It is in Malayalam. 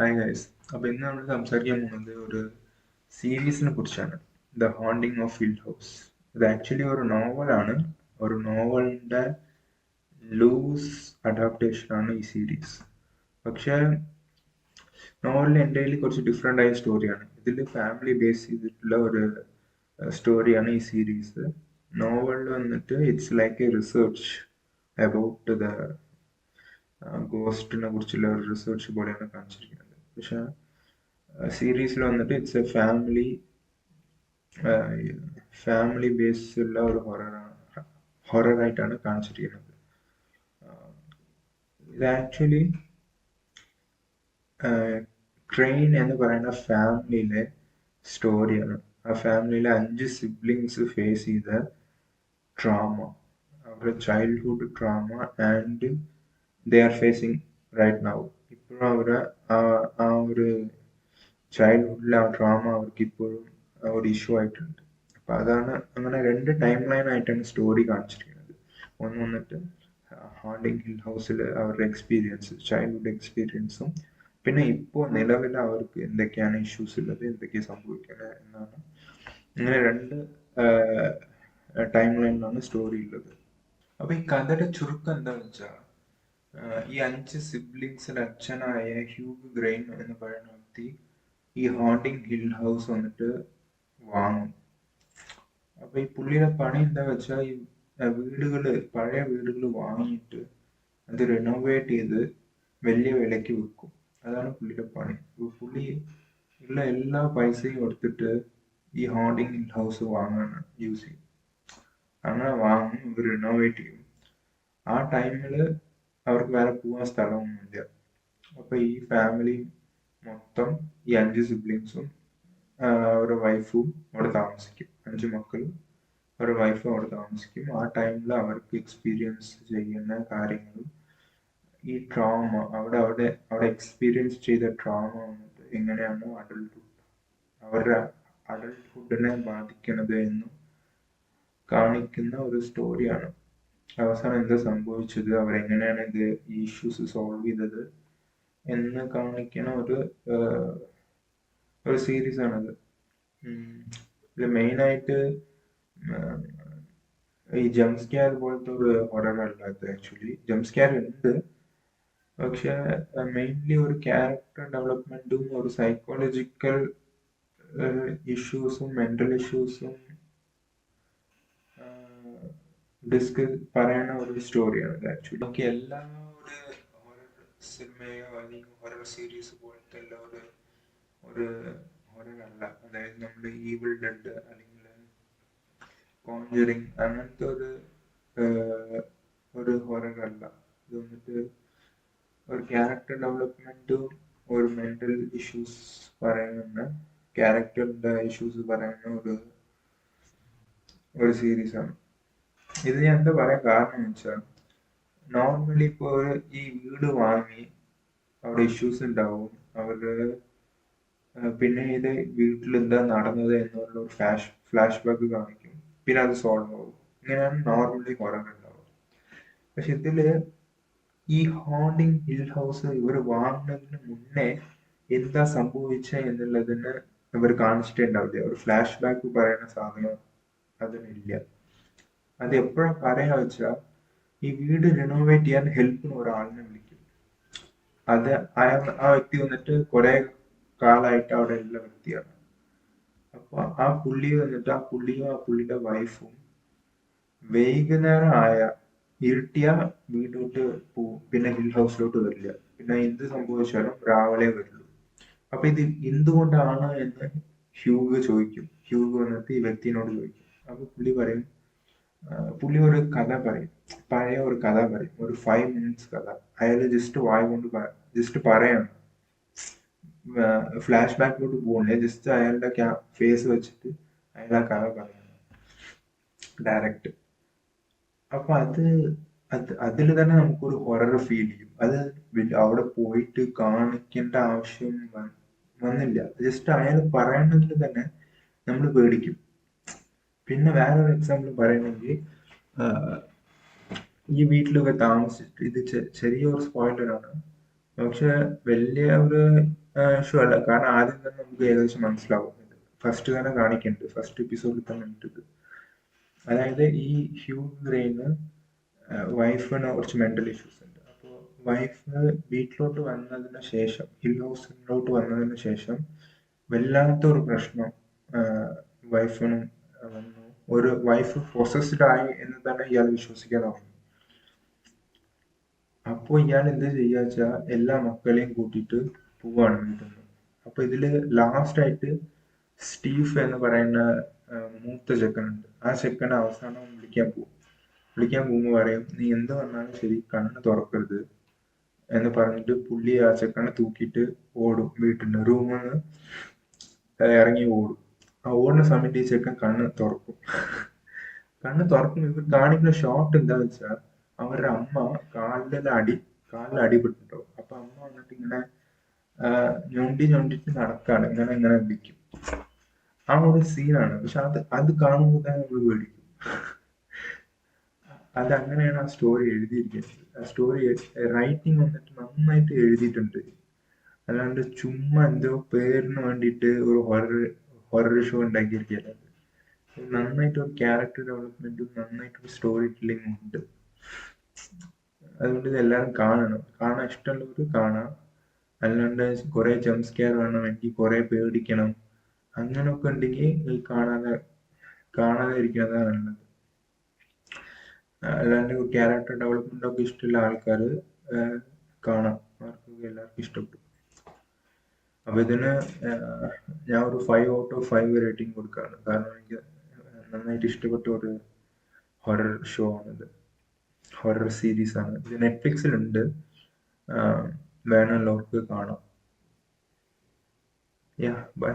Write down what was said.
ഹായ് ഗൈസ് അപ്പോൾ ഇന്ന് നമ്മൾ സംസാരിക്കാൻ പോകുന്നത് ഒരു സീരീസിനെ കുറിച്ചാണ്. The haunting of field house ഇത് ആക്ച്വലി ഒരു നോവലാണ് ഒരു നോവലിന്റെ ലൂസ് അഡാപ്റ്റേഷനാണ് ഈ സീരീസ് പക്ഷേ നോവലിൽ എന്റെ കയ്യിൽ കുറച്ച് ഡിഫറെന്റ് ആയ സ്റ്റോറിയാണ് ഇതിൽ ഫാമിലി ബേസ് ചെയ്തിട്ടുള്ള ഒരു സ്റ്റോറിയാണ് ഈ സീരീസ് നോവലിൽ വന്നിട്ട് it's like a research about the ഗോസ്റ്റിനെ കുറിച്ചുള്ള ഒരു റിസർച്ച് പോലെയാണ് കാണിച്ചിരിക്കുന്നത്. പക്ഷെ സീരീസിൽ വന്നിട്ട് ഇറ്റ്സ് എ ഫാമിലി ഫാമിലി ബേസിലുള്ള ഒരു ഹൊറർ ഹൊററായിട്ടാണ് കാണിച്ചിരിക്കുന്നത്. ഇത് ആക്ച്വലി ക്രെയിൻ എന്ന് പറയുന്ന ഫാമിലിയിലെ സ്റ്റോറിയാണ് ആ ഫാമിലിയിലെ അഞ്ച് സിബ്ലിങ്സ് ഫേസ് ചെയ്ത ട്രാമ അവരുടെ childhood trauma and they are facing right now ഇപ്പോഴും അവരെ ആ ഒരു ചൈൽഡ്ഹുഡിലെ ആ ഡ്രാമ അവർക്ക് ഇപ്പോഴും ഒരു ഇഷ്യൂ ആയിട്ടുണ്ട്. അപ്പൊ അതാണ് അങ്ങനെ രണ്ട് ടൈം ലൈൻ ആയിട്ടാണ് സ്റ്റോറി കാണിച്ചിരിക്കുന്നത്. ഒന്ന് വന്നിട്ട് ഹാണ്ടിങ് ഹിൽ ഹൗസിൽ അവരുടെ എക്സ്പീരിയൻസ് ചൈൽഡ്ഹുഡ് എക്സ്പീരിയൻസും പിന്നെ ഇപ്പോൾ നിലവിൽ അവർക്ക് എന്തൊക്കെയാണ് ഇഷ്യൂസ് ഉള്ളത് എന്തൊക്കെയാണ് സംഭവിക്കുന്നത് എന്നാണ്. ഇങ്ങനെ രണ്ട് ടൈം ലൈനിലാണ് സ്റ്റോറി ഉള്ളത്. അപ്പൊ ഈ കഥയുടെ ചുരുക്കം എന്താണെന്ന് വെച്ചാൽ ഈ അഞ്ച് സിബ്ലിങ്സിന്റെ അച്ഛനായ ഹ്യൂഗ് ഗ്രെയിൻ എന്ന് പറയുന്ന വ്യക്തി ഈ ഹോണ്ടിങ് ഹിൽ ഹൗസ് വന്നിട്ട് വാങ്ങും. അപ്പൊ ഈ പുള്ളിയുടെ പണി എന്താ വെച്ചാൽ ഈ വീടുകൾ പഴയ വീടുകൾ വാങ്ങിയിട്ട് അത് റിനോവേറ്റ് ചെയ്ത് വലിയ വിലയ്ക്ക് വിൽക്കും. അതാണ് പുള്ളിയുടെ പണി. പുള്ളി ഉള്ള എല്ലാ പൈസയും കൊടുത്തിട്ട് ഈ ഹോണ്ടിങ് ഹിൽ ഹൗസ് വാങ്ങാനാണ് യൂസ് ചെയ്യും അങ്ങനെ വാങ്ങും റിനോവേറ്റ് ചെയ്യും. ആ ടൈമിൽ അവർക്ക് വേറെ പോകാൻ സ്ഥലമൊന്നുമില്ല. അപ്പൊ ഈ ഫാമിലി മൊത്തം ഈ അഞ്ച് സിബ്ലിങ്സും അവരുടെ വൈഫും അവിടെ താമസിക്കും. അഞ്ച് മക്കളും അവരുടെ വൈഫും അവിടെ താമസിക്കും. ആ ടൈമിൽ അവർക്ക് എക്സ്പീരിയൻസ് ചെയ്യുന്ന കാര്യങ്ങളും ഈ ട്രോമ അവിടെ അവിടെ അവിടെ എക്സ്പീരിയൻസ് ചെയ്ത ട്രോമ വന്നിട്ട് എങ്ങനെയാണ് അഡൽട്ട്ഹുഡ് അവരുടെ അഡൽട്ട്ഹുഡിനെ ബാധിക്കുന്നത് എന്നും കാണിക്കുന്ന ഒരു സ്റ്റോറിയാണ് അവസാനം എന്താ സംഭവിച്ചത്? അവരെങ്ങനെയാണ് ഇത് ഈ ഇഷ്യൂസ് സോൾവ് ചെയ്തത്? എന്ന് കാണിക്കുന്ന ഒരു ഒരു സീരീസ് ആണത്. ഇതിൽ മെയിനായിട്ട് ഈ ജംപ് സ്കാർ പോലത്തെ ഒരു ഹൊറർ അല്ലാത്ത ആക്ച്വലി ജംപ് സ്കാർ ഉണ്ട്. പക്ഷെ മെയിൻലി ഒരു ക്യാരക്ടർ ഡെവലപ്മെന്റും ഒരു സൈക്കോളജിക്കൽ ഇഷ്യൂസും മെന്റൽ ഇഷ്യൂസും ഡിസ്ക് പറയുന്ന ഒരു സ്റ്റോറിയാണ് ആക്ച്വലി നമുക്ക് എല്ലാ ഒരു ഹൊറർ സിനിമയോ അല്ലെങ്കിൽ ഹൊറർ സീരീസ് പോലത്തെ എല്ലാ ഒരു ഒരു ഹൊറർ അല്ല അതായത് നമ്മൾ ഈവിൾ ഡെഡ് അല്ലെങ്കിൽ കോഞ്ചറിങ് അങ്ങനത്തെ ഒരു ഒരു ഹൊറർ അല്ല ഇത് വന്നിട്ട് ഒരു ക്യാരക്ടർ ഡെവലപ്മെന്റും ഒരു മെന്റൽ ഇഷ്യൂസ് പറയുന്ന ക്യാരക്ടറിന്റെ ഇഷ്യൂസ് പറയുന്ന ഒരു ഒരു സീരീസ് ആണ്. ഇത് ഞാൻ എന്താ പറയാൻ കാരണം വെച്ചാൽ നോർമലി ഇപ്പോൾ ഈ വീട് വാങ്ങി അവിടെ ഇഷ്യൂസ് ഉണ്ടാവും. അവരുടെ പിന്നെ ഇത് വീട്ടിൽ എന്താ നടന്നത് എന്നുള്ള ഒരു ഫ്ലാഷ് ഫ്ലാഷ് ബാക്ക് കാണിക്കും. പിന്നെ അത് സോൾവ് ആവും. ഇങ്ങനെയാണ് നോർമലി ഹൊറർ ഉണ്ടാവുക. പക്ഷെ ഇതിൽ ഈ ഹോണ്ടിങ് ഹിൽ ഹൗസ് ഇവർ വാങ്ങുന്നതിന് മുന്നേ എന്താ സംഭവിച്ച എന്നുള്ളതിന് ഇവർ കാണിച്ചിട്ടുണ്ടാവില്ല ഒരു ഫ്ലാഷ് ബാക്ക് പറയുന്ന സാധനം അതിനില്ല. അത് എപ്പോഴും പറയാ വെച്ചാൽ ഈ വീട് റിനോവേറ്റ് ചെയ്യാൻ ഹെൽപ്പിന് ഒരാളിനെ വിളിക്കും. അത് അയാൾ ആ വ്യക്തി വന്നിട്ട് കുറെ കാലായിട്ട് അവിടെ ഉള്ള വ്യക്തിയാണ്. അപ്പൊ ആ പുള്ളി വന്നിട്ട് ആ പുള്ളിയും ആ പുള്ളിയുടെ വൈഫും വൈകുന്നേരം ആയ ഇരുട്ടിയ വീട്ടിലോട്ട് പോവും. പിന്നെ ഹിൽ ഹൗസിലോട്ട് വരില്ല. പിന്നെ എന്ത് സംഭവിച്ചാലും രാവിലെ വരുള്ളൂ. അപ്പൊ ഇത് എന്തുകൊണ്ടാണ് എന്ന് ഹ്യൂഗ് ചോദിക്കും. ഹ്യൂഗ് വന്നിട്ട് ഈ വ്യക്തിനോട് ചോദിക്കും. അപ്പൊ പുള്ളി പറയും പുള്ളി ഒരു കഥ പറയും. പഴയ ഒരു കഥ പറയും. ഒരു ഫൈവ് മിനിറ്റ്സ് കഥ. അയാൾ ജസ്റ്റ് വായ കൊണ്ട് ജസ്റ്റ് പറയാണ്. ഫ്ലാഷ് ബാക്കിലോട്ട് പോകുന്നില്ല ജസ്റ്റ് അയാളുടെ ഫേസ് വെച്ചിട്ട് അയാൾ ആ കഥ പറയാണ്. ഡയറക്റ്റ് അപ്പൊ അത് അത് അതിൽ തന്നെ നമുക്കൊരു ഹൊറർ ഫീൽ ചെയ്യും. അത് അവിടെ പോയിട്ട് കാണിക്കേണ്ട ആവശ്യം വന്നില്ല. ജസ്റ്റ് അയാൾ പറയണമെങ്കിൽ തന്നെ നമ്മൾ പേടിക്കും. പിന്നെ വേറൊരു എക്സാമ്പിൾ പറയണമെങ്കിൽ ഈ വീട്ടിലൊക്കെ താമസിച്ചിട്ട് ഇത് ചെറിയൊരു സ്പോയിലറാണ് പക്ഷെ വലിയ ഒരു ഇഷ്യൂ അല്ല. കാരണം ആദ്യം തന്നെ നമുക്ക് ഏകദേശം മനസ്സിലാവും ഫസ്റ്റ് തന്നെ കാണിക്കുന്നുണ്ട് ഫസ്റ്റ് എപ്പിസോഡിൽ തന്നെ ഉണ്ട് അതായത് ഈ ഹ്യൂ ഗ്രെയിന് വൈഫിന് കുറച്ച് മെന്റൽ ഇഷ്യൂസ് ഉണ്ട്. അപ്പോൾ വൈഫ് വീട്ടിലോട്ട് വന്നതിന് ശേഷം ഹിൽ ഹൗസിലോട്ട് വന്നതിന് ശേഷം വല്ലാത്തൊരു പ്രശ്നം വൈഫിനും ഒരു വൈഫ് പൊസസ്ഡ് ആയി എന്ന് തന്നെ ഇയാൾ വിശ്വസിക്കാൻ തുടങ്ങി അപ്പോൾ ഇയാൾ എന്ത് ചെയ്യാ വെച്ചാൽ എല്ലാ മക്കളെയും കൂട്ടിയിട്ട് പോവാണ് വീട്ടിൽ. നിന്ന് ഇതിൽ ലാസ്റ്റ് ആയിട്ട് സ്റ്റീഫ് എന്ന് പറയുന്ന മൂത്ത ചെക്കനുണ്ട്. ആ ചെക്കനെ അവസാനം വിളിക്കാൻ പോകും വിളിക്കാൻ പോകുമ്പോൾ പറയും നീ എന്ത് വന്നാലും ശരി കണ്ണ് തുറക്കരുത് എന്ന് പറഞ്ഞിട്ട് പുള്ളി ആ ചെക്കനെ തൂക്കിയിട്ട് ഓടും. വീട്ടിൽ നിന്ന് റൂമിൽ നിന്ന് ഇറങ്ങി ഓടും. ആ ഓടുന്ന സമയത്ത് ഈ ചെക്കൻ കണ്ണ് തുറക്കും. കണ്ണ് തുറക്കും ഇവർ കാണിക്കുന്ന ഷോട്ട് എന്താന്ന് വെച്ചാൽ അവരുടെ അമ്മ കാലിലെ അടി കാലിൽ അടിപെട്ടിട്ടുണ്ടാവും. അപ്പൊ അമ്മ വന്നിട്ട് ഇങ്ങനെ ഞൊണ്ടി ഞൊണ്ടിട്ട് നടക്കാണ്. ഇങ്ങനെ ഇങ്ങനെ വിളിക്കും. ആ ഒരു സീനാണ് പക്ഷെ അത് അത് കാണുമ്പോൾ തന്നെ നമ്മൾ പേടിക്കും. അത് അങ്ങനെയാണ് ആ സ്റ്റോറി എഴുതിയിരിക്കുന്നത്. ആ സ്റ്റോറി റൈറ്റിംഗ് വന്നിട്ട് നന്നായിട്ട് എഴുതിയിട്ടുണ്ട്. അല്ലാണ്ട് ചുമ്മാ എന്തോ പേരിന് വേണ്ടിയിട്ട് ഒരു ഹൊറർ ഹൊറർ ഷോ ഉണ്ടാക്കിയിരിക്കുകയല്ല നന്നായിട്ട് ഒരു ക്യാരക്ടർ ഡെവലപ്മെന്റും നന്നായിട്ട് സ്റ്റോറി ടെല്ലിംഗും ഉണ്ട്. അതുകൊണ്ട് ഇത് കാണണം. കാണാൻ ഇഷ്ടമുള്ളവർ കാണാം. അല്ലാണ്ട് കുറെ ജംപ് സ്കെയർ വേണം എനിക്ക് കുറെ പേടിക്കണം. അങ്ങനെയൊക്കെ ഉണ്ടെങ്കിൽ ഈ കാണാതെ കാണാതെ ഇരിക്കുന്നതാണ് നല്ലത്. അല്ലാണ്ട് ക്യാരക്ടർ ഡെവലപ്മെന്റ് ഒക്കെ ഇഷ്ടമുള്ള ആൾക്കാർ കാണാം. അവർക്ക് എല്ലാവർക്കും ഇഷ്ടപ്പെടും. അപ്പൊ ഇതിന് ഞാൻ ഒരു five out of five rating കൊടുക്കാണ്. കാരണം എനിക്ക് നന്നായിട്ട് ഇഷ്ടപ്പെട്ട ഒരു ഹൊറർ ഷോ ആണിത്. ഹൊറർ സീരീസ് ആണ്. ഇത് നെറ്റ്ഫ്ലിക്സിലുണ്ട്. വേണമുള്ളവർക്ക് കാണാം യാ ബൈ